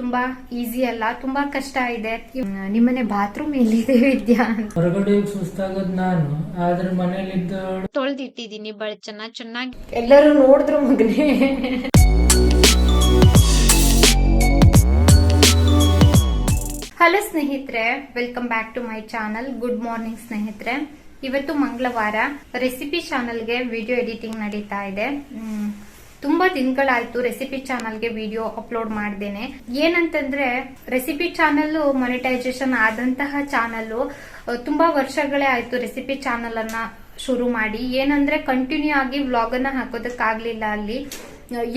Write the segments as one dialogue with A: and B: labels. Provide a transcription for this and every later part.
A: ತುಂಬಾ ಈಸಿ ಅಲ್ಲ ತುಂಬಾ ಕಷ್ಟ ಇದೆ. ನಿಮ್ಮನೆ ಬಾತ್ರೂಮ್ ಎಲ್ಲಿದೆ ವಿದ್ಯಾ
B: ಹೊರಗಡೆ ಸುಸ್ತಾಗದ್ ನಾನು ಆದ್ರೆ ಮನೇಲಿದ್ದ
C: ತೊಳ್ದಿಟ್ಟಿದೀನಿ ಬಹಳ ಚೆನ್ನಾಗಿ
A: ಎಲ್ಲರೂ ನೋಡಿದ್ರು ಮಗನೇ. ಹಲೋ ಸ್ನೇಹಿತರೆ welcome back to my channel good morning ಸ್ನೇಹಿತರೆ. ಇವತ್ತು ಮಂಗಳವಾರ ರೆಸಿಪಿ ಚಾನಲ್ಗೆ ವಿಡಿಯೋ ಎಡಿಟಿಂಗ್ ನಡೀತಾ ಇದೆ. ತುಂಬಾ ದಿನಗಳಾಯ್ತು ರೆಸಿಪಿ ಚಾನಲ್ಗೆ ವಿಡಿಯೋ ಅಪ್ಲೋಡ್ ಮಾಡ್ದೇನೆ. ಏನಂತಂದ್ರೆ ರೆಸಿಪಿ ಚಾನಲ್ ಮೊನಿಟೈಸೇಷನ್ ಆದಂತಹ ಚಾನಲ್ ತುಂಬಾ ವರ್ಷಗಳೇ ಆಯ್ತು ರೆಸಿಪಿ ಚಾನಲ್ ಅನ್ನ ಶುರು ಮಾಡಿ. ಏನಂದ್ರೆ ಕಂಟಿನ್ಯೂ ಆಗಿ ವ್ಲಾಗ್ ಅನ್ನ ಹಾಕೋದಕ್ಕಾಗ್ಲಿಲ್ಲ ಅಲ್ಲಿ.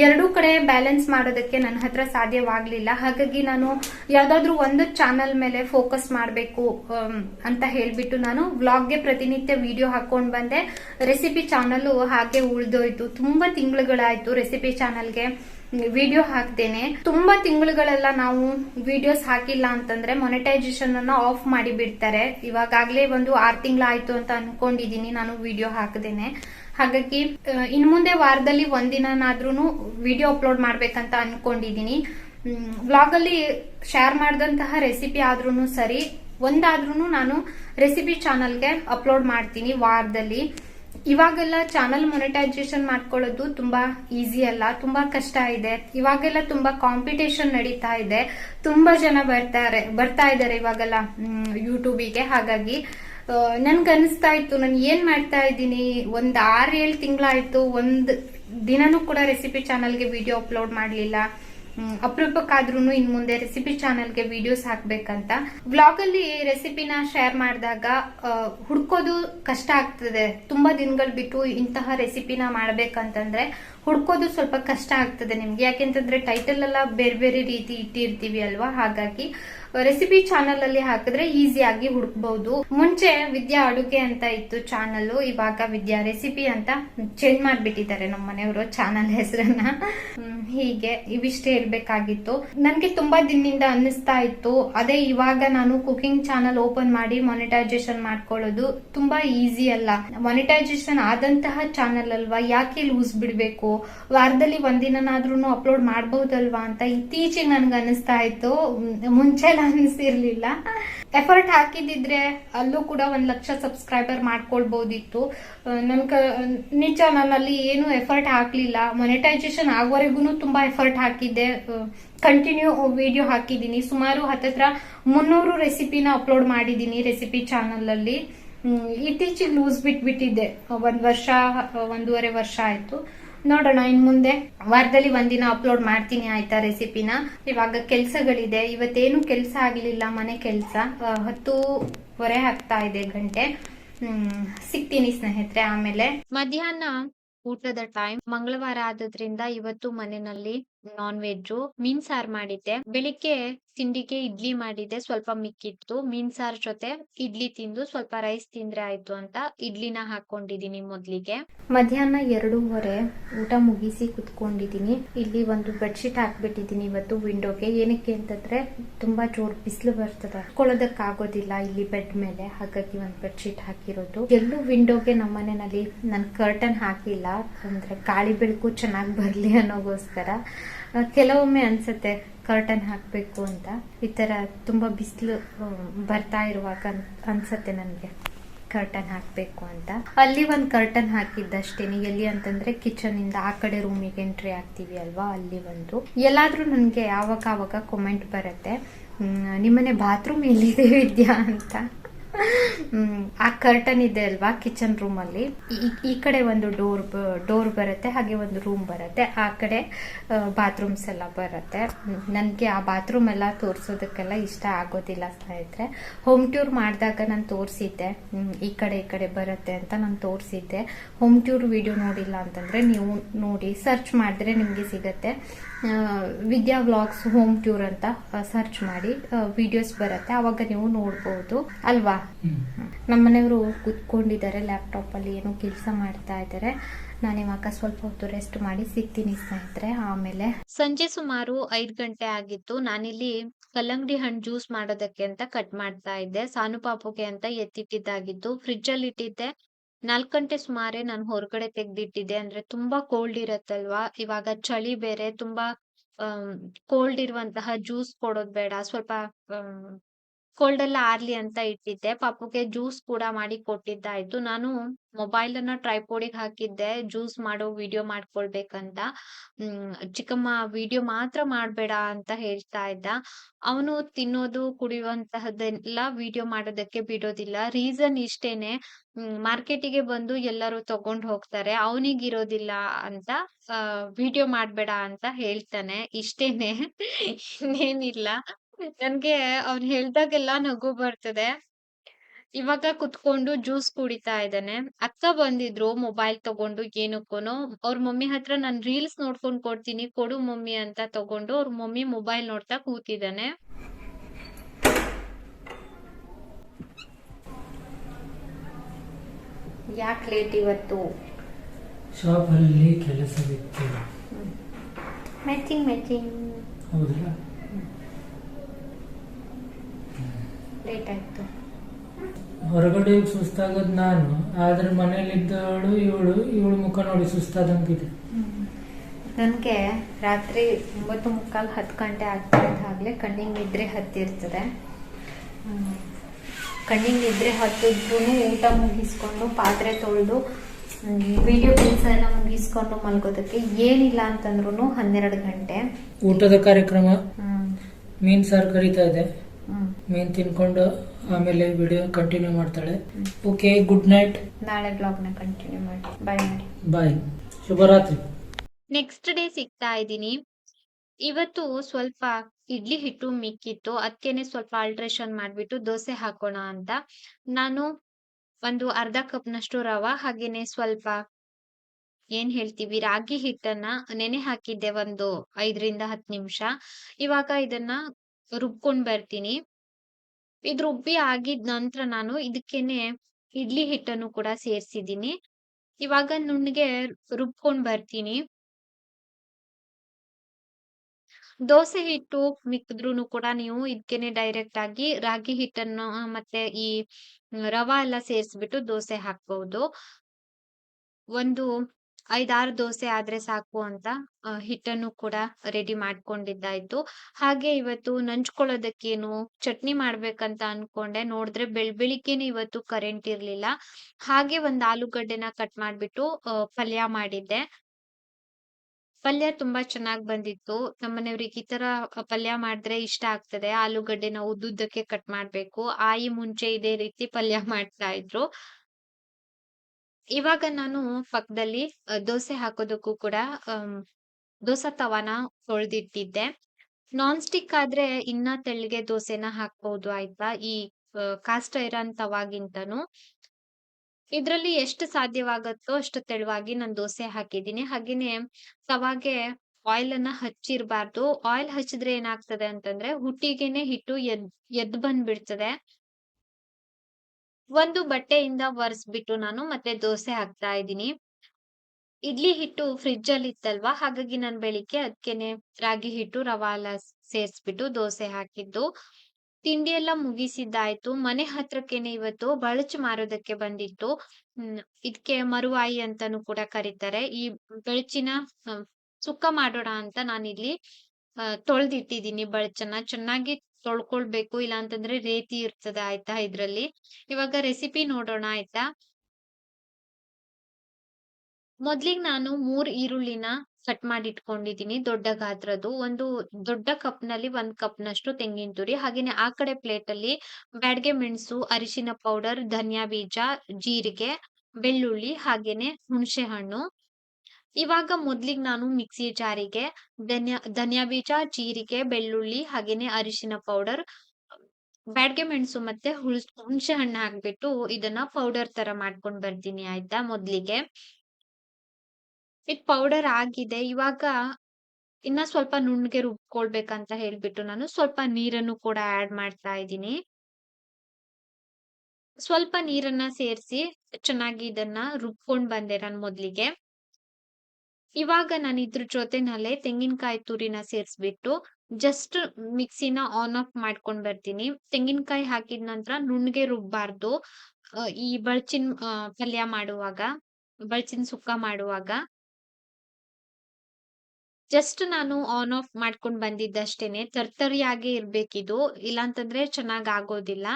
A: ಎರಡೂ ಕಡೆ ಬ್ಯಾಲೆನ್ಸ್ ಮಾಡೋದಕ್ಕೆ ನನ್ನ ಹತ್ರ ಸಾಧ್ಯವಾಗ್ಲಿಲ್ಲ. ಹಾಗಾಗಿ ನಾನು ಯಾವ್ದಾದ್ರು ಒಂದು ಚಾನಲ್ ಮೇಲೆ ಫೋಕಸ್ ಮಾಡಬೇಕು ಅಂತ ಹೇಳ್ಬಿಟ್ಟು ನಾನು ವ್ಲಾಗ್ಗೆ ಪ್ರತಿನಿತ್ಯ ವಿಡಿಯೋ ಹಾಕೊಂಡ್ ಬಂದೆ. ರೆಸಿಪಿ ಚಾನಲ್ ಹಾಗೆ ಉಳ್ದೋಯ್ತು. ತುಂಬಾ ತಿಂಗಳುಗಳಾಯ್ತು ರೆಸಿಪಿ ಚಾನಲ್ಗೆ ವಿಡಿಯೋ ಹಾಕ್ತೇನೆ ತುಂಬಾ ತಿಂಗಳುಗಳೆಲ್ಲ ನಾವು ವಿಡಿಯೋಸ್ ಹಾಕಿಲ್ಲ ಅಂತಂದ್ರೆ ಮೊನಿಟೈಸೇಷನ್ ಅನ್ನ ಆಫ್ ಮಾಡಿ ಬಿಡ್ತಾರೆ ಇವಾಗಾಗ್ಲೇ ಒಂದು ಆರ್ ತಿಂಗಳಾಯ್ತು ಅಂತ ಅನ್ಕೊಂಡಿದೀನಿ ನಾನು ವಿಡಿಯೋ ಹಾಕದೇನೆ. ಹಾಗಾಗಿ ಇನ್ ಮುಂದೆ ವಾರದಲ್ಲಿ ಒಂದಿನಾದ್ರೂ ವಿಡಿಯೋ ಅಪ್ಲೋಡ್ ಮಾಡ್ಬೇಕಂತ ಅನ್ಕೊಂಡಿದೀನಿ. ವ್ಲಾಗ್ ಅಲ್ಲಿ ಶೇರ್ ಮಾಡಿದಂತಹ ರೆಸಿಪಿ ಆದ್ರೂ ಸರಿ. ಒಂದಾದ್ರೂ ನಾನು ರೆಸಿಪಿ ಚಾನಲ್ಗೆ ಅಪ್ಲೋಡ್ ಮಾಡ್ತೀನಿ ವಾರದಲ್ಲಿ. ಇವಾಗೆಲ್ಲ ಚಾನಲ್ ಮೊನಿಟೈಸೇಷನ್ ಮಾಡ್ಕೊಳ್ಳೋದು ತುಂಬಾ ಈಸಿ ಅಲ್ಲ, ತುಂಬಾ ಕಷ್ಟ ಇದೆ. ಇವಾಗೆಲ್ಲ ತುಂಬಾ ಕಾಂಪಿಟೇಷನ್ ನಡೀತಾ ಇದೆ. ತುಂಬಾ ಜನ ಬರ್ತಾರೆ, ಬರ್ತಾ ಇದ್ದಾರೆ ಇವಾಗೆಲ್ಲ ಯೂಟ್ಯೂಬಿಗೆ ಹಾಗಾಗಿ ನನ್ಗೆ ಅನಿಸ್ತಾ ಇತ್ತು, ನಾನು ಏನ್ ಮಾಡ್ತಾ ಇದ್ದೀನಿ, ಒಂದ್ ಆರ್ ಏಳು ತಿಂಗಳಾಯ್ತು, ಒಂದ್ ದಿನನೂ ಕೂಡ ರೆಸಿಪಿ ಚಾನಲ್ಗೆ ವಿಡಿಯೋ ಅಪ್ಲೋಡ್ ಮಾಡ್ಲಿಲ್ಲ. ಅಪರೂಪಕ್ಕಾದ್ರೂ ಇನ್ ಮುಂದೆ ರೆಸಿಪಿ ಚಾನಲ್ಗೆ ವಿಡಿಯೋಸ್ ಹಾಕ್ಬೇಕಂತ. ವ್ಲಾಗ್ ಅಲ್ಲಿ ರೆಸಿಪಿನ ಶೇರ್ ಮಾಡಿದಾಗ ಹುಡ್ಕೋದು ಕಷ್ಟ ಆಗ್ತದೆ. ತುಂಬಾ ದಿನಗಳು ಬಿಟ್ಟು ಇಂತಹ ರೆಸಿಪಿನ ಮಾಡ್ಬೇಕಂತಂದ್ರೆ, ಹುಡ್ಕೋದು ಸ್ವಲ್ಪ ಕಷ್ಟ ಆಗ್ತದೆ ನಿಮ್ಗೆ. ಯಾಕೆಂತಂದ್ರೆ ಟೈಟಲ್ ಎಲ್ಲ ಬೇರೆ ಬೇರೆ ರೀತಿ ಇಟ್ಟಿರ್ತೀವಿ ಅಲ್ವಾ? ಹಾಗಾಗಿ ರೆಸಿಪಿ ಚಾನಲ್ ಅಲ್ಲಿ ಹಾಕಿದ್ರೆ ಆಗಿ ಹುಡುಕ್ಬಹುದು ಮುಂಚೆ ವಿದ್ಯಾ ಅಡುಗೆ ಅಂತ ಇತ್ತು ಚಾನಲ್ ಇವಾಗ ವಿದ್ಯಾ ರೆಸಿಪಿ ಅಂತ ಚೇಂಜ್ ಮಾಡ್ಬಿಟ್ಟಿದ್ದಾರೆ ನಮ್ಮ ಮನೆಯವರು ಚಾನಲ್ ಹೆಸರನ್ನ. ಹೀಗೆ ಇವಿಷ್ಟೇ ಇರ್ಬೇಕಾಗಿತ್ತು ನನ್ಗೆ ತುಂಬಾ ದಿನದಿಂದ ಅನ್ನಿಸ್ತಾ ಇತ್ತು. ಅದೇ ಇವಾಗ ನಾನು ಕುಕಿಂಗ್ ಚಾನಲ್ ಓಪನ್ ಮಾಡಿ ಮಾನಿಟೈಸೇಷನ್ ಮಾಡ್ಕೊಳ್ಳೋದು ತುಂಬಾ ಈಸಿ ಅಲ್ಲ. ಮಾನಿಟೈಸೇಷನ್ ಆದಂತಹ ಚಾನಲ್ ಅಲ್ವಾ? ಯಾಕೆ ಲೂಸ್ ಬಿಡ್ಬೇಕು? ವಾರದಲ್ಲಿ ಒಂದಿನಾದ್ರೂ ಅಪ್ಲೋಡ್ ಮಾಡಬಹುದಲ್ವಾ ಅಂತ ಇತ್ತೀಚೆಗೆ ನನ್ಗೆ ಅನಿಸ್ತಾ ಇತ್ತು. ಮುಂಚೆ ಎಲ್ಲ ಅನ್ಸಿರ್ಲಿಲ್ಲ. ಎಫರ್ಟ್ ಹಾಕಿದಿದ್ರೆ ಅಲ್ಲೂ ಕೂಡ ಒಂದ್ ಲಕ್ಷ ಸಬ್ಸ್ಕ್ರೈಬರ್ ಮಾಡ್ಕೊಳ್ಬಹುದಿತ್ತು ನನ್ ನಿಜ ನನ್ನಲ್ಲಿ ಏನು ಎಫರ್ಟ್ ಹಾಕ್ಲಿಲ್ಲ. ಮೊನೆಟೈಸೇಷನ್ ಆಗೋವರೆಗೂ ತುಂಬಾ ಎಫರ್ಟ್ ಹಾಕಿದ್ದೆ. ಕಂಟಿನ್ಯೂ ವಿಡಿಯೋ ಹಾಕಿದ್ದೀನಿ ಸುಮಾರು ಹತ್ತತ್ರ ಮುನ್ನೂರು ರೆಸಿಪಿನ ಅಪ್ಲೋಡ್ ಮಾಡಿದ್ದೀನಿ ರೆಸಿಪಿ ಚಾನಲ್ ಅಲ್ಲಿ ಇತ್ತೀಚೆಗೆ ಲೂಸ್ ಬಿಟ್ಬಿಟ್ಟಿದ್ದೆ. ಒಂದ್ ವರ್ಷ, ಒಂದೂವರೆ ವರ್ಷ ಆಯ್ತು. ನೋಡೋಣ, ಇನ್ ಮುಂದೆ ವಾರದಲ್ಲಿ ಒಂದಿನ ಅಪ್ಲೋಡ್ ಮಾಡ್ತೀನಿ ಆಯ್ತಾ ರೆಸಿಪಿನ ಇವಾಗ ಕೆಲ್ಸಗಳಿದೆ. ಇವತ್ತೇನು ಕೆಲಸ ಆಗ್ಲಿಲ್ಲ, ಮನೆ ಕೆಲಸ. ಹತ್ತೂವರೆ ಆಗ್ತಾ ಇದೆ ಗಂಟೆ. ಸಿಗ್ತೀನಿ ಸ್ನೇಹಿತರೆ ಆಮೇಲೆ.
C: ಮಧ್ಯಾಹ್ನ ಊಟದ ಟೈಮ್ ಮಂಗಳವಾರ ಆದದ್ರಿಂದ ಇವತ್ತು ಮನೆಯಲ್ಲಿ ನಾನ್ ವೆಜ್ ಮೀನ್ ಸಾರ್ ಮಾಡಿದ್ದೆ. ಬೆಳಿಗ್ಗೆ ತಿಂಡಿಗೆ ಇಡ್ಲಿ ಮಾಡಿದ್ದೆ, ಸ್ವಲ್ಪ ಮಿಕ್ಕಿತ್ತು. ಮೀನ್ ಸಾರ್ ಜೊತೆ ಇಡ್ಲಿ ತಿಂದು ಸ್ವಲ್ಪ ರೈಸ್ ತಿಂದ್ರೆ ಆಯ್ತು ಅಂತ ಇಡ್ಲಿನ ಹಾಕೊಂಡಿದೀನಿ ಮೊದ್ಲಿಗೆ.
A: ಮಧ್ಯಾಹ್ನ ಎರಡೂವರೆ ಊಟ ಮುಗಿಸಿ ಕುತ್ಕೊಂಡಿದೀನಿ. ಇಲ್ಲಿ ಒಂದು ಬೆಡ್ಶೀಟ್ ಹಾಕ್ಬಿಟ್ಟಿದೀನಿ ಇವತ್ತು ವಿಂಡೋಗೆ. ಏನಕ್ಕೆ ಅಂತಂದ್ರೆ ತುಂಬಾ ಜೋರ್ ಬಿಸಿಲು ಬರ್ತದೆ. ಆಗೋದಿಲ್ಲ ಇಲ್ಲಿ ಬೆಡ್ ಮೇಲೆ. ಹಾಗಾಗಿ ಒಂದು ಬೆಡ್ಶೀಟ್ ಹಾಕಿರೋದು. ಎಲ್ಲೂ ವಿಂಡೋಗೆ ನಮ್ಮ ಮನೆಯಲ್ಲಿ ನಾನು ಕರ್ಟನ್ ಹಾಕಿಲ್ಲ. ಅಂದ್ರೆ ಗಾಳಿ ಬೆಳಕು ಚೆನ್ನಾಗಿ ಬರ್ಲಿ ಅನ್ನೋಗೋಸ್ಕರ. ಕೆಲವೊಮ್ಮೆ ಅನ್ಸುತ್ತೆ ಕರ್ಟನ್ ಹಾಕಬೇಕು ಅಂತ. ಈ ಥರ ತುಂಬಾ ಬಿಸಿಲು ಬರ್ತಾ ಇರುವಾಗ ಅನ್- ಅನ್ಸತ್ತೆ ನನಗೆ ಕರ್ಟನ್ ಹಾಕಬೇಕು ಅಂತ. ಅಲ್ಲಿ ಒಂದು ಕರ್ಟನ್ ಹಾಕಿದ್ದಷ್ಟೇನೆ. ಎಲ್ಲಿ ಅಂತಂದ್ರೆ ಕಿಚನ್ ಇಂದ ಆ ಕಡೆ ರೂಮಿಗೆ ಎಂಟ್ರಿ ಆಗ್ತೀವಿ ಅಲ್ವಾ? ಅಲ್ಲಿ ಒಂದು. ಎಲ್ಲಾದ್ರೂ ನನ್ಗೆ ಯಾವಾಗ ಆವಾಗ ಕಮೆಂಟ್ ಬರುತ್ತೆ. ನಿಮ್ಮನೆ ಬಾತ್ರೂಮ್ ಎಲ್ಲಿದೆ ವಿದ್ಯಾ ಅಂತ. ಆ ಕರ್ಟನ್ ಇದೆ ಅಲ್ವಾ ಕಿಚನ್ ರೂಮ್ ಅಲ್ಲಿ. ಈ- ಕಡೆ ಒಂದು ಡೋರ್ ಡೋರ್ ಬರುತ್ತೆ, ಹಾಗೆ ಒಂದು ರೂಮ್ ಬರುತ್ತೆ. ಆ ಕಡೆ ಬಾತ್ರೂಮ್ಸ್ ಎಲ್ಲ ಬರುತ್ತೆ. ನನಗೆ ಆ ಬಾತ್ರೂಮ್ ಎಲ್ಲ ತೋರಿಸೋದಕ್ಕೆಲ್ಲ ಇಷ್ಟ ಆಗೋದಿಲ್ಲ ಸ್ನೇಹಿತರೆ. ಹೋಮ್ ಟೂರ್ ಮಾಡಿದಾಗ ನಾನು ತೋರಿಸಿದ್ದೆ. ಈ ಕಡೆ ಈ ಕಡೆ ಬರುತ್ತೆ ಅಂತ ನಾನು ತೋರಿಸಿದ್ದೆ. ಹೋಮ್ ಟೂರ್ ವಿಡಿಯೋ ನೋಡಿಲ್ಲ ಅಂತಂದ್ರೆ ನೀವು ನೋಡಿ ಸರ್ಚ್ ಮಾಡಿದ್ರೆ ನಿಮಗೆ ಸಿಗತ್ತೆ. ವಿದ್ಯಾ ವ್ಲಾಗ್ಸ್ ಹೋಮ್ ಟೂರ್ ಅಂತ ಸರ್ಚ್ ಮಾಡಿ ವಿಡಿಯೋಸ್ ಬರುತ್ತೆ. ಅವಾಗ ನೀವು ನೋಡಬಹುದು ಅಲ್ವಾ? ನಮ್ಮ ಮನೆಯವರು ಕೂತ್ಕೊಂಡಿದ್ದಾರೆ ಲ್ಯಾಪ್ಟಾಪ್ ಅಲ್ಲಿ ಏನೋ ಕೆಲಸ ಮಾಡ್ತಾ ಇದ್ದಾರೆ. ನಾನು ಇವಾಗ ಸ್ವಲ್ಪ ಹೊತ್ತು ರೆಸ್ಟ್ ಮಾಡಿ ಸಿಗ್ತೀನಿ ಸ್ನೇಹಿತರೆ ಆಮೇಲೆ.
C: ಸಂಜೆ ಸುಮಾರು ಐದು ಗಂಟೆ ಆಗಿತ್ತು. ನಾನಿಲ್ಲಿ ಕಲ್ಲಂಗಡಿ ಹಣ್ಣು ಜ್ಯೂಸ್ ಮಾಡೋದಕ್ಕೆ ಅಂತ ಕಟ್ ಮಾಡ್ತಾ ಇದ್ದೆ. ಸಾನು ಪಾಪುಗೆ ಅಂತ ಎತ್ತಿಟ್ಟಿದ್ದಾಗಿತ್ತು ಫ್ರಿಡ್ಜ್ ಅಲ್ಲಿ ಇಟ್ಟಿದ್ದೆ ನಾಲ್ಕ್ ಗಂಟೆ ಸುಮಾರೇ ನಾನು ಹೊರಗಡೆ ತೆಗ್ದಿಟ್ಟಿದ್ದೆ. ಅಂದ್ರೆ ತುಂಬಾ ಕೋಲ್ಡ್ ಇರತ್ತಲ್ವಾ? ಇವಾಗ ಚಳಿ ಬೇರೆ, ತುಂಬಾ ಕೋಲ್ಡ್ ಇರುವಂತಹ ಜ್ಯೂಸ್ ಕೊಡೋದ್ ಬೇಡ. ಸ್ವಲ್ಪ ಕೋಲ್ಡ್ ಎಲ್ಲ ಆರ್ಲಿ ಅಂತ ಇಟ್ಟಿದ್ದೆ. ಪಾಪುಗೆ ಜ್ಯೂಸ್ ಕೂಡ ಮಾಡಿ ಕೊಟ್ಟಿದ್ದಾಯ್ತು. ನಾನು ಮೊಬೈಲ್ ಅನ್ನ ಟ್ರೈಪೋಡಿಗೆ ಹಾಕಿದ್ದೆ. ಜ್ಯೂಸ್ ಮಾಡೋ ವಿಡಿಯೋ ಮಾಡ್ಕೊಳ್ಬೇಕಂತ. ಚಿಕ್ಕಮ್ಮ ವಿಡಿಯೋ ಮಾತ್ರ ಮಾಡ್ಬೇಡ ಅಂತ ಹೇಳ್ತಾ ಇದ್ದ. ಅವನು ತಿನ್ನೋದು, ಕುಡಿಯುವಂತಹದ್ದೆಲ್ಲ ವಿಡಿಯೋ ಮಾಡೋದಕ್ಕೆ ಬಿಡೋದಿಲ್ಲ. ರೀಸನ್ ಇಷ್ಟೇನೆ. ಮಾರ್ಕೆಟಿಗೆ ಬಂದು ಎಲ್ಲರೂ ತಗೊಂಡ್ ಹೋಗ್ತಾರೆ. ಅವನಿಗಿರೋದಿಲ್ಲ ಅಂತ ವಿಡಿಯೋ ಮಾಡ್ಬೇಡ ಅಂತ ಹೇಳ್ತಾನೆ. ಇಷ್ಟೇನೆ. ಇನ್ನೇನಿಲ್ಲ. ನನ್ಗೆ ಅವ್ನ್ ಹೇಳ್ದಾಗೆಲ್ಲ ನಗು ಬರ್ತದೆ. ಇವಾಗ ಕುತ್ಕೊಂಡು ಜ್ಯೂಸ್ ಕುಡಿತಾ ಇದ್ದಾನೆ. ಅಕ್ಕ ಬಂದಿದ್ರು ಮೊಬೈಲ್ ತಗೊಂಡು ಏನಕ್ಕೂನು. ಅವ್ರ ಮಮ್ಮಿ ಹತ್ರ ನಾನ್ ರೀಲ್ಸ್ ನೋಡ್ಕೊಂಡು ಕೊಡ್ತೀನಿ ಕೊಡು ಮಮ್ಮಿ ಅಂತ ತಗೊಂಡು ಅವ್ರ ಮಮ್ಮಿ ಮೊಬೈಲ್ ನೋಡ್ತಾ ಕೂತಿದ್ದಾನೆ.
A: ಯಾಕೆ ಲೇಟ್ ಇವತ್ತು?
B: ಶಾಪಲ್ಲಿ ಕೆಲಸವಿತ್ತು
A: ಮ್ಯಾಚಿಂಗ್ ಮ್ಯಾಚಿಂಗ್
B: ಹೌದಲ್ಲ
A: ಲೇಟ್ ಆಯ್ತು.
B: ಹೊರಗಡೆ ಸುಸ್ತಾಗದ್ ನಾನು ಆದ್ರೆ ಮನೇಲಿದ್ದವಳು ಇವಳು ಇವಳು ಮುಖ ನೋಡಿ ಸುಸ್ತಾದಂಗಿದೆ.
A: ನನಗೆ ರಾತ್ರಿ ಒಂಬತ್ತು ಮುಕ್ಕಾಲು ಹತ್ತು ಗಂಟೆ ಆಗ್ತಿದ್ದಾಗಲೇ ಕಣ್ಣಿಗೆ ನಿದ್ರೆ ಹತ್ತಿರ್ತದೆ. ಕಣ್ಣಿಗೆ ನಿದ್ರೆ ಹತ್ತಿದ್ರು ಊಟ ಮುಗಿಸ್ಕೊಂಡು ಪಾತ್ರೆ ತೊಳೆದು ವಿಡಿಯೋ ಕೆಲಸ ಎಲ್ಲ ಮುಗಿಸ್ಕೊಂಡು ಮಲ್ಕೋದಕ್ಕೆ ಏನಿಲ್ಲ ಅಂತಂದ್ರೂ ಹನ್ನೆರಡು ಗಂಟೆ.
B: ಊಟದ ಕಾರ್ಯಕ್ರಮ? ಮೀನ್ ಸಾರು ಕರಿತಾ ಇದೆ.
A: ಹ್ಮ್.
B: ಮೀನ್ ತಿನ್ಕೊಂಡು ಆಮೇಲೆ ವಿಡಿಯೋ ಕಂಟಿನ್ಯೂ ಮಾಡ್ತಾಳೆ. ಓಕೆ ಗುಡ್ ನೈಟ್
A: ನಾಳೆ ಬ್ಲಾಗ್ನ ಕಂಟಿನ್ಯೂ ಮಾಡಿ. ಬಾಯ್ ಮಾಡಿ.
B: ಬಾಯ್ ಶುಭರಾತ್ರಿ.
C: ನೆಕ್ಸ್ಟ್ ಡೇ ಸಿಗ್ತಾ ಇದ್ದೀನಿ. ಇವತ್ತು ಸ್ವಲ್ಪ ಇಡ್ಲಿ ಹಿಟ್ಟು ಮಿಕ್ಕಿತ್ತು. ಅದಕ್ಕೇನೆ ಸ್ವಲ್ಪ ಆಲ್ಟ್ರೇಷನ್ ಮಾಡ್ಬಿಟ್ಟು ದೋಸೆ ಹಾಕೋಣ ಅಂತ. ನಾನು ಒಂದು ಅರ್ಧ ಕಪ್ನಷ್ಟು ರವ ಹಾಗೇನೆ ಸ್ವಲ್ಪ ಏನ್ ಹೇಳ್ತೀವಿ ರಾಗಿ ಹಿಟ್ಟನ್ನ ನೆನೆ ಹಾಕಿದ್ದೆ ಒಂದು ಐದರಿಂದ ಹತ್ತು ನಿಮಿಷ. ಇವಾಗ ಇದನ್ನ ರುಬ್ಕೊಂಡ್ ಬರ್ತೀನಿ. ಇದ್ ರುಬ್ಬಿ ಆಗಿದ ನಂತರ ನಾನು ಇದಕ್ಕೇನೆ ಇಡ್ಲಿ ಹಿಟ್ಟನ್ನು ಕೂಡ ಸೇರಿಸಿದ್ದೀನಿ. ಇವಾಗ ನುಣ್ಣಗೆ ರುಬ್ಕೊಂಡು ಬರ್ತೀನಿ. ದೋಸೆ ಹಿಟ್ಟು ಮಿಕ್ಕಿದ್ರು ಕೂಡ ನೀವು ಇದಕ್ಕೇನೆ ಡೈರೆಕ್ಟ್ ಆಗಿ ರಾಗಿ ಹಿಟ್ಟನ್ನು, ಮತ್ತೆ ಈ ರವಾ ಎಲ್ಲ ಸೇರಿಸ್ಬಿಟ್ಟು ದೋಸೆ ಹಾಕ್ಬಹುದು ಒಂದು ಐದಾರು ದೋಸೆ ಆದ್ರೆ ಸಾಕು ಅಂತ ಹಿಟ್ಟನ್ನು ಕೂಡ ರೆಡಿ ಮಾಡ್ಕೊಂಡಿದ್ದಾಯ್ತು. ಹಾಗೆ ಇವತ್ತು ನಂಚ್ಕೊಳ್ಳೋದಕ್ಕೇನು ಚಟ್ನಿ ಮಾಡ್ಬೇಕಂತ ಅನ್ಕೊಂಡೆ. ನೋಡಿದ್ರೆ ಬೆಳ್, ಬೆಳಿಗ್ಗೆನೆ ಇವತ್ತು ಕರೆಂಟ್ ಇರ್ಲಿಲ್ಲ. ಹಾಗೆ ಒಂದ್ ಆಲೂಗಡ್ಡೆನ ಕಟ್ ಮಾಡ್ಬಿಟ್ಟು ಪಲ್ಯ ಮಾಡಿದ್ದೆ. ಪಲ್ಯ ತುಂಬಾ ಚೆನ್ನಾಗ್ ಬಂದಿತ್ತು. ನಮ್ಮನೆಯವ್ರಿಗೆ ಈ ತರ ಪಲ್ಯ ಮಾಡಿದ್ರೆ ಇಷ್ಟ ಆಗ್ತದೆ. ಆಲೂಗಡ್ಡೆನ ಉದ್ದುದ್ದಕ್ಕೆ ಕಟ್ ಮಾಡ್ಬೇಕು. ಆಯಿ ಮುಂಚೆ ಇದೇ ರೀತಿ ಪಲ್ಯ ಮಾಡ್ತಾ ಇದ್ರು. ಇವಾಗ ನಾನು ಪಕ್ಕದಲ್ಲಿ ದೋಸೆ ಹಾಕೋದಕ್ಕೂ ಕೂಡ ದೋಸೆ ತವಾನ ತೊಳೆದಿಟ್ಟಿದ್ದೆ. ನಾನ್ ಸ್ಟಿಕ್ ಆದ್ರೆ ಇನ್ನ ತೆಳ್ಳಗೆ ದೋಸೆನ ಹಾಕ್ಬಹುದು ಆಯ್ತಾ? ಈ ಕಾಸ್ಟ್ ಐರನ್ ತವಾಗಿಂತನು. ಇದ್ರಲ್ಲಿ ಎಷ್ಟು ಸಾಧ್ಯವಾಗತ್ತೋ ಅಷ್ಟು ತೆಳುವಾಗಿ ನಾನು ದೋಸೆ ಹಾಕಿದ್ದೀನಿ. ಹಾಗೇನೆ ತವಾಗೆ ಆಯಿಲ್ ಅನ್ನ ಹಚ್ಚಿರ್ಬಾರ್ದು. ಆಯಿಲ್ ಹಚ್ಚಿದ್ರೆ ಏನಾಗ್ತದೆ ಅಂತಂದ್ರೆ ಹುಟ್ಟಿಗೆನೆ ಹಿಟ್ಟು ಎದ್ ಎದ್ ಬಂದ್ಬಿಡ್ತದೆ. ಒಂದು ಬಟ್ಟೆಯಿಂದ ಒರೆಸ್ಬಿಟ್ಟು ನಾನು ಮತ್ತೆ ದೋಸೆ ಹಾಕ್ತಾ ಇದ್ದೀನಿ. ಇಡ್ಲಿ ಹಿಟ್ಟು ಫ್ರಿಡ್ಜ್ ಅಲ್ಲಿ ಇತ್ತಲ್ವಾ? ಹಾಗಾಗಿ ನಾನು ಬೆಳಿಗ್ಗೆ ಅದಕ್ಕೆನೆ ರಾಗಿ ಹಿಟ್ಟು, ರವಾ ಎಲ್ಲ ಸೇರ್ಸ್ಬಿಟ್ಟು ದೋಸೆ ಹಾಕಿದ್ದು. ತಿಂಡಿ ಎಲ್ಲ ಮುಗಿಸಿದ್ದಾಯ್ತು. ಮನೆ ಹತ್ರಕ್ಕೇನೆ ಇವತ್ತು ಬಳಚ್ ಮಾರೋದಕ್ಕೆ ಬಂದಿತ್ತು. ಇದಕ್ಕೆ ಮರುವಾಯಿ ಅಂತಾನು ಕೂಡ ಕರೀತಾರೆ. ಈ ಬೆಳಚಿನ ಸುಕ್ಕ ಮಾಡೋಣ ಅಂತ ನಾನಿಲ್ಲಿ ಆ, ತೊಳ್ದಿಟ್ಟಿದೀನಿ ಬಳಚನ್ನ. ಚೆನ್ನಾಗಿ ತೊಳ್ಕೊಳ್ಬೇಕು ಇಲ್ಲ ಅಂತಂದ್ರೆ ರೇತಿ ಇರ್ತದೆ ಆಯ್ತಾ ಇದ್ರಲ್ಲಿ. ಇವಾಗ ರೆಸಿಪಿ ನೋಡೋಣ ಆಯ್ತಾ? ಮೊದ್ಲಿಗೆ ನಾನು ಮೂರ್ ಈರುಳ್ಳಿನ ಕಟ್ ಮಾಡಿ ಇಟ್ಕೊಂಡಿದ್ದೀನಿ ದೊಡ್ಡ ಗಾತ್ರದ್ದು. ಒಂದು ದೊಡ್ಡ ಕಪ್ನಲ್ಲಿ ಒಂದ್ ಕಪ್ ನಷ್ಟು ತೆಂಗಿನ ತುರಿ ಹಾಗೇನೆ ಆ ಕಡೆ ಪ್ಲೇಟ್ ಅಲ್ಲಿ ಬ್ಯಾಡ್ಗೆ ಮೆಣಸು ಅರಿಶಿನ ಪೌಡರ್ ಧನಿಯಾ ಬೀಜ ಜೀರಿಗೆ ಬೆಳ್ಳುಳ್ಳಿ ಹಾಗೇನೆ ಹುಣಸೆ ಹಣ್ಣು ಇವಾಗ ಮೊದ್ಲಿಗೆ ನಾನು ಮಿಕ್ಸಿ ಜಾರಿಗೆ ಧನ್ಯಾ ಧನಿಯಾ ಬೀಜ ಜೀರಿಗೆ, ಬೆಳ್ಳುಳ್ಳಿ, ಹಾಗೇನೆ ಅರಿಶಿನ ಪೌಡರ್, ಬ್ಯಾಡ್ಗೆ ಮೆಣಸು ಮತ್ತೆ ಹುಳ್, ಹುಣಸೆ ಹಣ್ಣು ಹಾಕ್ಬಿಟ್ಟು ಇದನ್ನ ಪೌಡರ್ ತರ ಮಾಡ್ಕೊಂಡ್ ಬರ್ತೀನಿ ಆಯ್ತಾ ಮೊದ್ಲಿಗೆ. ಇದ್ ಪೌಡರ್ ಆಗಿದೆ. ಇವಾಗ ಇನ್ನ ಸ್ವಲ್ಪ ನುಣ್ಣಗೆ ರುಬ್ಕೊಳ್ಬೇಕಂತ ಹೇಳ್ಬಿಟ್ಟು ನಾನು ಸ್ವಲ್ಪ ನೀರನ್ನು ಕೂಡ ಆಡ್ ಮಾಡ್ತಾ ಇದ್ದೀನಿ. ಸ್ವಲ್ಪ ನೀರನ್ನ ಸೇರಿಸಿ ಚೆನ್ನಾಗಿ ಇದನ್ನ ರುಬ್ಕೊಂಡ್ ಬಂದೆ ನಾನು ಮೊದ್ಲಿಗೆ. ಇವಾಗ ನಾನು ಇದ್ರ ಜೊತೆನಲ್ಲೇ ತೆಂಗಿನಕಾಯಿ ತುರಿನ ಸೇರಿಸ್ಬಿಟ್ಟು ಜಸ್ಟ್ ಮಿಕ್ಸಿನ ಆನ್ ಆಫ್ ಮಾಡ್ಕೊಂಡ್ ಬರ್ತೀನಿ. ತೆಂಗಿನಕಾಯಿ ಹಾಕಿದ ನಂತರ ನುಣ್ಣಗೆ ರುಬ್ಬಾರ್ದು. ಈ ಬಳ್ಚಿನ ಪಲ್ಯ ಮಾಡುವಾಗ, ಬಳ್ಚಿನ ಸುಕ್ಕ ಮಾಡುವಾಗ ಜಸ್ಟ್ ನಾನು ಆನ್ ಆಫ್ ಮಾಡ್ಕೊಂಡ್ ಬಂದಿದ್ದಷ್ಟೇನೆ. ತರ್ತರಿಯಾಗೆ ಇರ್ಬೇಕಿದು. ಇಲ್ಲಾಂತಂದ್ರೆ ಚೆನ್ನಾಗ್ ಆಗೋದಿಲ್ಲ.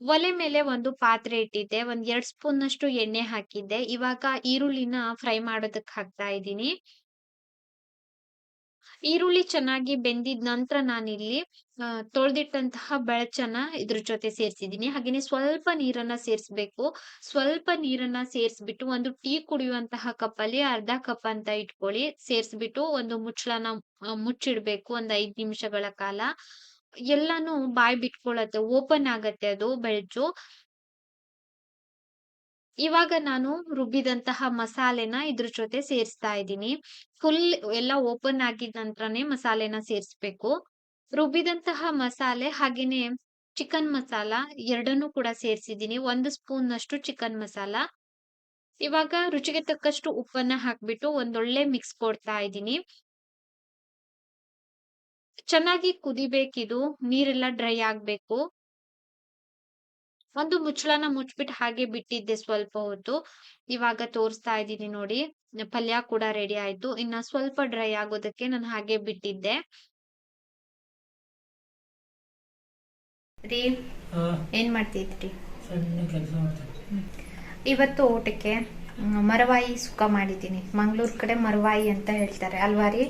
C: ಒಲೆ ಮೇಲೆ ಒಂದು ಪಾತ್ರೆ ಇಟ್ಟಿದ್ದೆ, ಒಂದ್ ಎರಡ್ ಸ್ಪೂನ್ ಅಷ್ಟು ಎಣ್ಣೆ ಹಾಕಿದ್ದೆ. ಇವಾಗ ಈರುಳ್ಳಿನ ಫ್ರೈ ಮಾಡೋದಕ್ಕೆ ಹಾಕ್ತಾ ಇದ್ದೀನಿ. ಈರುಳ್ಳಿ ಚೆನ್ನಾಗಿ ಬೆಂದಿದ ನಂತರ ನಾನಿಲ್ಲಿ ತೊಳ್ದಿಟ್ಟಂತಹ ಬೆಳಚನ ಇದ್ರ ಜೊತೆ ಸೇರ್ಸಿದೀನಿ ಹಾಗೇನೆ ಸ್ವಲ್ಪ ನೀರನ್ನ ಸೇರ್ಸ್ಬೇಕು. ಸ್ವಲ್ಪ ನೀರನ್ನ ಸೇರ್ಸ್ಬಿಟ್ಟು ಒಂದು ಟೀ ಕುಡಿಯುವಂತಹ ಕಪ್ ಅಲ್ಲಿ ಅರ್ಧ ಕಪ್ ಅಂತ ಇಟ್ಕೊಳ್ಳಿ. ಸೇರ್ಸ್ಬಿಟ್ಟು ಒಂದು ಮುಚ್ಚಳನ, ಮುಚ್ಚಿಡ್ಬೇಕು. ಒಂದ್ ಐದ್ ನಿಮಿಷಗಳ ಕಾಲ. ಎಲ್ಲಾನು ಬಾಯ್ ಬಿಟ್ಕೊಳತ್ತೆ, ಓಪನ್ ಆಗತ್ತೆ ಅದು ಬೆಳ್ಚು ಇವಾಗ ನಾನು ರುಬ್ಬಿದಂತಹ ಮಸಾಲೆನ ಇದ್ರ ಜೊತೆ ಸೇರಿಸ್ತಾ ಇದ್ದೀನಿ. ಫುಲ್ ಎಲ್ಲ ಓಪನ್ ಆಗಿದ ನಂತರನೇ ಮಸಾಲೆನ ಸೇರಿಸ್ಬೇಕು. ರುಬ್ಬಿದಂತಹ ಮಸಾಲೆ ಹಾಗೇನೆ ಚಿಕನ್ ಮಸಾಲ ಎರಡನ್ನೂ ಕೂಡ ಸೇರಿಸಿದ್ದೀನಿ. ಒಂದು ಸ್ಪೂನ್ ನಷ್ಟು ಚಿಕನ್ ಮಸಾಲ. ಇವಾಗ ರುಚಿಗೆ ತಕ್ಕಷ್ಟು ಉಪ್ಪನ್ನ ಹಾಕ್ಬಿಟ್ಟು ಒಂದೊಳ್ಳೆ ಮಿಕ್ಸ್ ಕೊಡ್ತಾ ಇದ್ದೀನಿ. ಚೆನ್ನಾಗಿ ಕುದಿಬೇಕಿದು ನೀರೆಲ್ಲ ಡ್ರೈ ಆಗ್ಬೇಕು. ಒಂದು ಮುಚ್ಚಳನ ಮುಚ್ಬಿಟ್ಟು ಹಾಗೆ ಬಿಟ್ಟಿದ್ದೆ ಸ್ವಲ್ಪ ಹೊತ್ತು. ಇವಾಗ ತೋರಿಸ್ತಾ ಇದ್ದೀನಿ ನೋಡಿ. ಪಲ್ಯ ಕೂಡ ರೆಡಿ ಆಯ್ತು. ಇನ್ನ ಸ್ವಲ್ಪ ಡ್ರೈ ಆಗೋದಕ್ಕೆ ನಾನು ಹಾಗೆ ಬಿಟ್ಟಿದ್ದೆ.
A: ರೀ ಏನ್ ಮಾಡ್ತಿದ್ರಿ? ಇವತ್ತು ಊಟಕ್ಕೆ ಮರವಾಯಿ ಸುಕ್ಕ ಮಾಡಿದ್ದೀನಿ. ಮಂಗಳೂರು ಕಡೆ ಮರವಾಯಿ ಅಂತ ಹೇಳ್ತಾರೆ. ಅಲ್ವಾ ರೀ?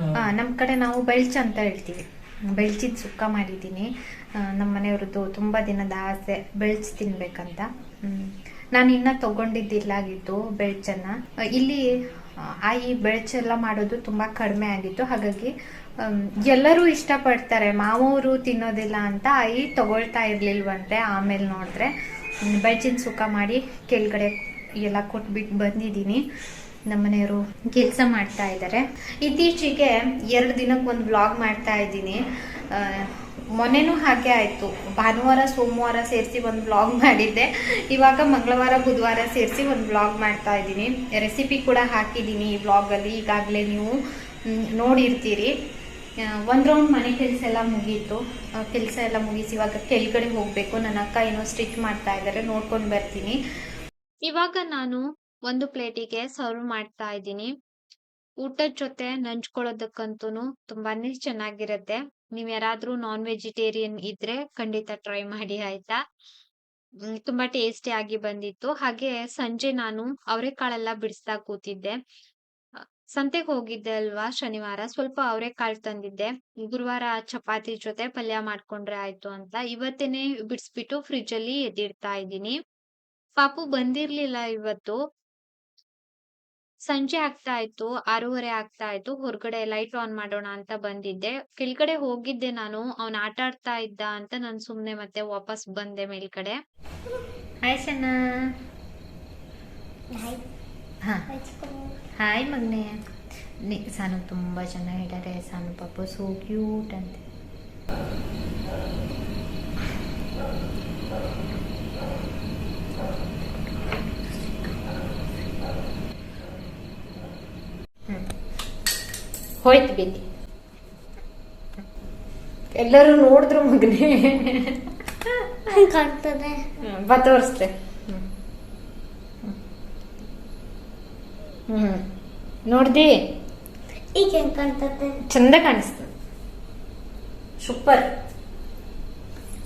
B: ಆ,
A: ಆ, ನಮ್ ಕಡೆ ನಾವು ಬೆಳ್ಚ ಅಂತ ಹೇಳ್ತೀವಿ. ಬೆಳ್ಚಿದ ಸುಕ್ಕ ಮಾಡಿದ್ದೀನಿ. ನಮ್ಮ ಮನೆಯವ್ರದ್ದು ತುಂಬಾ ದಿನದ ಆಸೆ ಬೆಳ್ಚ್ ತಿನ್ಬೇಕಂತ. ನಾನು ಇನ್ನ ತಗೊಂಡಿದ್ದಿಲ್ಲಾಗಿತ್ತು ಬೆಳ್ಚನ್ನ ಆ, ಇಲ್ಲಿ ಆಯಿ ಬೆಳ್ಚೆಲ್ಲ ಮಾಡೋದು ತುಂಬಾ ಕಡಿಮೆ ಆಗಿತ್ತು. ಹಾಗಾಗಿ ಎಲ್ಲರೂ ಎಲ್ಲರೂ ಇಷ್ಟಪಡ್ತಾರೆ. ಮಾವವರು ತಿನ್ನೋದಿಲ್ಲ ಅಂತ ಆಯಿ ತಗೊಳ್ತಾ ಇರ್ಲಿಲ್ವಂತೆ ಆಮೇಲೆ ನೋಡಿದ್ರೆ. ಬೆಳ್ಚಿನ ಸುಕ್ಕ ಮಾಡಿ ಕೆಳಗಡೆ ಎಲ್ಲ ಕೊಟ್ಬಿಟ್ಟು ಬಂದಿದ್ದೀನಿ. ನಮ್ಮನೆಯವರು ಕೆಲಸ ಮಾಡ್ತಾ ಇದ್ದಾರೆ ಇತ್ತೀಚೆಗೆ ಎರಡು ದಿನಕ್ಕೆ ಒಂದು ವ್ಲಾಗ್ ಮಾಡ್ತಾ ಇದ್ದೀನಿ. ಮೊನ್ನೆನೂ ಹಾಗೆ ಆಯಿತು. ಭಾನುವಾರ, ಸೋಮವಾರ ಸೇರಿಸಿ ಒಂದು ಬ್ಲಾಗ್ ಮಾಡಿದ್ದೆ. ಇವಾಗ ಮಂಗಳವಾರ, ಬುಧವಾರ ಸೇರಿಸಿ ಒಂದು ಬ್ಲಾಗ್ ಮಾಡ್ತಾ ಇದ್ದೀನಿ. ರೆಸಿಪಿ ಕೂಡ ಹಾಕಿದ್ದೀನಿ ಈ ಬ್ಲಾಗಲ್ಲಿ ಈಗಾಗಲೇ ನೀವು ನೋಡಿರ್ತೀರಿ. ಒಂದ್ ರೌಂಡ್ ಮನೆ ಕೆಲಸ ಎಲ್ಲ ಮುಗೀತು. ಕೆಲಸ ಎಲ್ಲ ಮುಗಿಸಿ ಇವಾಗ ಕೆಳಗಡೆ ಹೋಗಬೇಕು. ನನ್ನ ಅಕ್ಕ ಏನೋ ಸ್ಟಿಚ್ ಮಾಡ್ತಾ ಇದ್ದಾರೆ ನೋಡ್ಕೊಂಡು ಬರ್ತೀನಿ.
C: ಇವಾಗ ನಾನು ಒಂದು ಪ್ಲೇಟಿಗೆ ಸರ್ವ್ ಮಾಡ್ತಾ ಇದ್ದೀನಿ. ಊಟದ ಜೊತೆ ನಂಚ್ಕೊಳ್ಳೋದಕ್ಕಂತೂ ತುಂಬಾನೇ ಚೆನ್ನಾಗಿರುತ್ತೆ. ನೀವ್ ಯಾರಾದ್ರೂ ನಾನ್ ವೆಜಿಟೇರಿಯನ್ ಇದ್ರೆ ಖಂಡಿತ ಟ್ರೈ ಮಾಡಿ, ಆಯ್ತಾ? ತುಂಬಾ ಟೇಸ್ಟಿ ಆಗಿ ಬಂದಿತ್ತು. ಹಾಗೆ ಸಂಜೆ ನಾನು ಅವರೆಕಾಳೆಲ್ಲ ಬಿಡಿಸ್ತಾ ಕೂತಿದ್ದೆ. ಸಂತೆಗೆ ಹೋಗಿದ್ದೆ ಅಲ್ವಾ ಶನಿವಾರ? ಸ್ವಲ್ಪ ಅವರೆಕಾಳು ತಂದಿದ್ದೆ. ಗುರುವಾರ ಚಪಾತಿ ಜೊತೆ ಪಲ್ಯ ಮಾಡ್ಕೊಂಡ್ರೆ ಆಯ್ತು ಅಂತ. ಇವತ್ತೇನೆ ಬಿಡಿಸ್ಬಿಟ್ಟು ಫ್ರಿಜ್ ಅಲ್ಲಿ ಎದ್ದಿಡ್ತಾ ಇದ್ದೀನಿ. ಪಾಪು ಬಂದಿರ್ಲಿಲ್ಲ ಇವತ್ತು. ಸಂಜೆ ಆಗ್ತಾ ಇತ್ತು ಆರೂವರೆ ಆಗ್ತಾ ಇತ್ತು ಹೊರಗಡೆ ಲೈಟ್ ಆನ್ ಮಾಡೋಣ ಅಂತ ಬಂದಿದ್ದೆ. ಕೆಳಗಡೆ ಹೋಗಿದ್ದೆ ನಾನು ಅವನ್ ಆಟ ಆಡ್ತಾ ಇದ್ದ ಅಂತ ನಾನು ಸುಮ್ನೆ ಮತ್ತೆ ವಾಪಸ್ ಬಂದೆ ಮೇಲ್ಗಡೆ.
A: ಹಾಯ್ ಸಣ್ಣ ಹಾಯ್ ಮಗ್ನೆ. ನಿ ಸಾನು ತುಂಬಾ ಚೆನ್ನಾಗಿದ್ದಾರೆ ಸಾನು ಪಾಪ ಸೋ ಕ್ಯೂಟ್ ಅಂತ. ಹ್ಮ್. ಹೋಯ್ತು ಬಿದ್ದಿ. ಎಲ್ಲರೂ ನೋಡಿದ್ರು ಮಗನೇ.
D: ಕಾಣ್ತದೆ.
A: ಹ್ಮ್, ಬಾ ತೋರಿಸ್ತೆ. ಹ್ಮ್. ಹ್ಮ್. ನೋಡ್ದಿ?
D: ಈಗ ಹೆಂಗ್ ಕಾಣ್ತದೆ?
A: ಚಂದ ಕಾಣಿಸ್ತದೆ ಸೂಪರ್.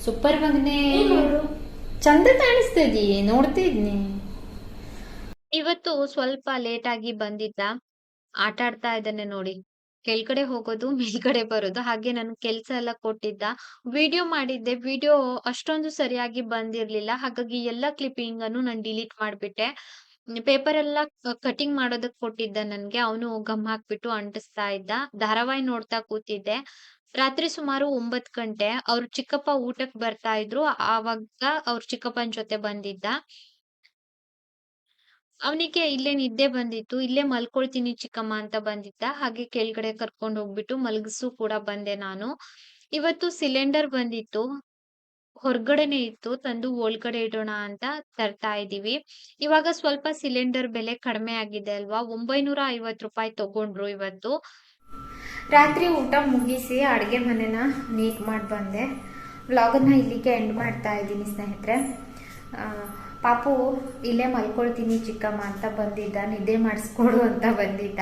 A: ಸೂಪರ್ ಮಗನೇ.
D: ನೋಡು.
A: ಚಂದ ಕಾಣಿಸ್ತದಿ ನೋಡ್ತಿದ್ನಿ
C: ಇವತ್ತು ಸ್ವಲ್ಪ ಲೇಟ್ ಆಗಿ ಬಂದಿದ್ದ. ಆಟ ಆಡ್ತಾ ಇದ್ದಾನೆ ನೋಡಿ. ಕೆಳಗಡೆ ಹೋಗೋದು, ಮೇಲ್ಗಡೆ ಬರೋದು, ಹಾಗೆ ನಾನು ಕೆಲ್ಸ ಎಲ್ಲ ಕೊಟ್ಟಿದ್ದ. ವಿಡಿಯೋ ಮಾಡಿದ್ದೆ. ವಿಡಿಯೋ ಅಷ್ಟೊಂದು ಸರಿಯಾಗಿ ಬಂದಿರ್ಲಿಲ್ಲ. ಹಾಗಾಗಿ ಎಲ್ಲಾ ಕ್ಲಿಪ್ಪಿಂಗ್ ಅನ್ನು ನಾನು ಡಿಲೀಟ್ ಮಾಡ್ಬಿಟ್ಟೆ. ಪೇಪರ್ ಎಲ್ಲ ಕಟಿಂಗ್ ಮಾಡೋದಕ್ ಕೊಟ್ಟಿದ್ದ ನನ್ಗೆ. ಅವನು ಗಮ್ ಹಾಕ್ಬಿಟ್ಟು ಅಂಟಿಸ್ತಾ ಇದ್ದ. ಧಾರಾವಾಹಿ ನೋಡ್ತಾ ಕೂತಿದ್ದೆ. ರಾತ್ರಿ ಸುಮಾರು ಒಂಬತ್ ಗಂಟೆ, ಅವ್ರ ಚಿಕ್ಕಪ್ಪ ಊಟಕ್ ಬರ್ತಾ ಇದ್ರು. ಆವಾಗ ಅವ್ರ ಚಿಕ್ಕಪ್ಪನ ಜೊತೆ ಬಂದಿದ್ದ. ಅವನಿಗೆ ಇಲ್ಲೇ ನಿದ್ದೆ ಬಂದಿತ್ತು, ಇಲ್ಲೇ ಮಲ್ಕೊಳ್ತೀನಿ ಚಿಕ್ಕಮ್ಮ ಅಂತ ಬಂದಿದ್ದ. ಹಾಗೆ ಕೆಳಗಡೆ ಕರ್ಕೊಂಡು ಹೋಗ್ಬಿಟ್ಟು ಮಲಗಿಸು ಕೂಡ ಬಂದೆ ನಾನು. ಇವತ್ತು ಸಿಲಿಂಡರ್ ಬಂದಿತ್ತು, ಹೊರಗಡೆನೆ ಇತ್ತು, ತಂದು ಒಳಗಡೆ ಇಡೋಣ ಅಂತ ತರ್ತಾ ಇದೀವಿ ಇವಾಗ ಸ್ವಲ್ಪ ಸಿಲಿಂಡರ್ ಬೆಲೆ ಕಡಿಮೆ ಆಗಿದೆ ಅಲ್ವಾ? ಒಂಬೈನೂರ ಐವತ್ತು ರೂಪಾಯಿ ತಗೊಂಡ್ರು ಇವತ್ತು.
A: ರಾತ್ರಿ ಊಟ ಮುಗಿಸಿ ಅಡುಗೆ ಮನೆನ ನೀಟ್ ಮಾಡಿ ಬಂದೆ. ವ್ಲಾಗನ್ನ ಇಲ್ಲಿಗೆ ಎಂಡ್ ಮಾಡ್ತಾ ಇದ್ದೀನಿ ಸ್ನೇಹಿತರೆ. ಪಾಪು ಇಲ್ಲೇ ಮಲ್ಕೊಳ್ತೀನಿ ಚಿಕ್ಕಮ್ಮ ಅಂತ ಬಂದಿದ್ದ, ನಿದ್ದೆ ಮಾಡಿಸ್ಕೊಡು ಅಂತ ಬಂದಿದ್ದ.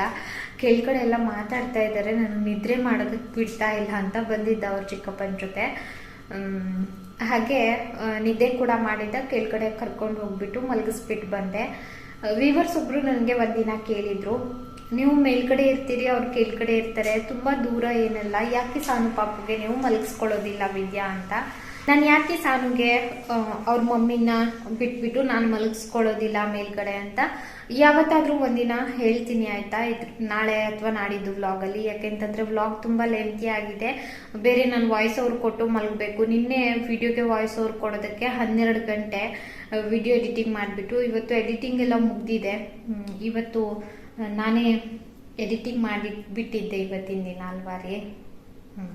A: ಕೆಳಗಡೆ ಎಲ್ಲ ಮಾತಾಡ್ತಾ ಇದ್ದಾರೆ, ನಾನು ನಿದ್ರೆ ಮಾಡೋದಕ್ಕೆ ಬಿಡ್ತಾ ಇಲ್ಲ ಅಂತ ಬಂದಿದ್ದ ಅವ್ರ ಚಿಕ್ಕಪ್ಪನ ಜೊತೆ. ಹಾಗೆ ನಿದ್ದೆ ಕೂಡ ಮಾಡಿದ್ದ ಕೆಳಗಡೆ ಕರ್ಕೊಂಡು ಹೋಗ್ಬಿಟ್ಟು ಮಲಗಿಸ್ಬಿಟ್ಟು ಬಂದೆ. ವಿವರ್ಸ್ ಒಬ್ರು ನನಗೆ ಒಂದಿನ ಕೇಳಿದ್ರು, ನೀವು ಮೇಲ್ಗಡೆ ಇರ್ತೀರಿ, ಅವ್ರು ಕೆಳಗಡೆ ಇರ್ತಾರೆ, ತುಂಬಾ ದೂರ ಏನಲ್ಲ, ಯಾಕೆ ಸಾನು ಪಾಪುಗೆ ನೀವು ಮಲಗಿಸ್ಕೊಳ್ಳೋದಿಲ್ಲ ವಿದ್ಯಾ? ಅಂತ. ನಾನು ಯಾಕೆ ಸಾನುಗೆ ಅವ್ರ ಮಮ್ಮಿನ ಬಿಟ್ಬಿಟ್ಟು ನಾನು ಮಲಗಿಸ್ಕೊಳ್ಳೋದಿಲ್ಲ ಮೇಲ್ಗಡೆ ಅಂತ ಯಾವತ್ತಾದ್ರೂ ಒಂದಿನ ಹೇಳ್ತೀನಿ ಆಯ್ತಾ? ಇದ್ರ ನಾಳೆ ಅಥವಾ ನಾಡಿದ್ದು ವ್ಲಾಗಲ್ಲಿ. ಯಾಕೆಂತಂದ್ರೆ ವ್ಲಾಗ್ ತುಂಬಾ ಲೆಂತಿ ಆಗಿದೆ. ಬೇರೆ ನಾನು ವಾಯ್ಸ್ ಅವ್ರು ಕೊಟ್ಟು ಮಲಗಬೇಕು. ನಿನ್ನೆ ವಿಡಿಯೋಗೆ ವಾಯ್ಸ್ ಅವ್ರು ಕೊಡೋದಕ್ಕೆ ಹನ್ನೆರಡು ಗಂಟೆ ವಿಡಿಯೋ ಎಡಿಟಿಂಗ್ ಮಾಡಿಬಿಟ್ಟು ಇವತ್ತು ಎಡಿಟಿಂಗ್ ಎಲ್ಲ ಮುಗ್ದಿದೆ. ಇವತ್ತು ನಾನೇ ಎಡಿಟಿಂಗ್ ಮಾಡಿ ಬಿಟ್ಟಿದ್ದೆ ಇವತ್ತಿನ ದಿನ ಅಲ್ವಾರಿ ಹ್ಮ್.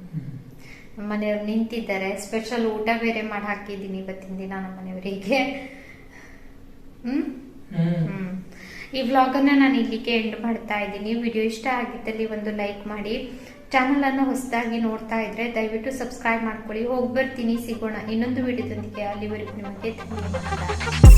A: ಮನೆಯವ್ರು ನಿಂತಿದ್ದಾರೆ. ಸ್ಪೆಷಲ್ ಊಟ ಬೇರೆ ಮಾಡಿ ಹಾಕಿದ್ದೀನಿ ಇವತ್ತಿನ ದಿನ ನಮ್ಮನೆಯವರಿಗೆ ಹ್ಮ್?
B: ಹ್ಮ್.
A: ಈ ಈ ವ್ಲಾಗನ್ನು ನಾನು ಇಲ್ಲಿಗೆ ಎಂಡ್ ಮಾಡ್ತಾ ಇದ್ದೀನಿ. ವಿಡಿಯೋ ಇಷ್ಟ ಆಗಿದ್ದಲ್ಲಿ ಒಂದು ಲೈಕ್ ಮಾಡಿ. ಚಾನಲನ್ನು ಹೊಸದಾಗಿ ನೋಡ್ತಾ ಇದ್ರೆ ದಯವಿಟ್ಟು ಸಬ್ಸ್ಕ್ರೈಬ್ ಮಾಡ್ಕೊಳ್ಳಿ. ಹೋಗಿ ಬರ್ತೀನಿ ಸಿಗೋಣ ಇನ್ನೊಂದು ವಿಡಿಯೋದೊಂದಿಗೆ. ಅಲ್ಲಿವರೆಗೂ ನಿಮಗೆ ಧನ್ಯವಾದ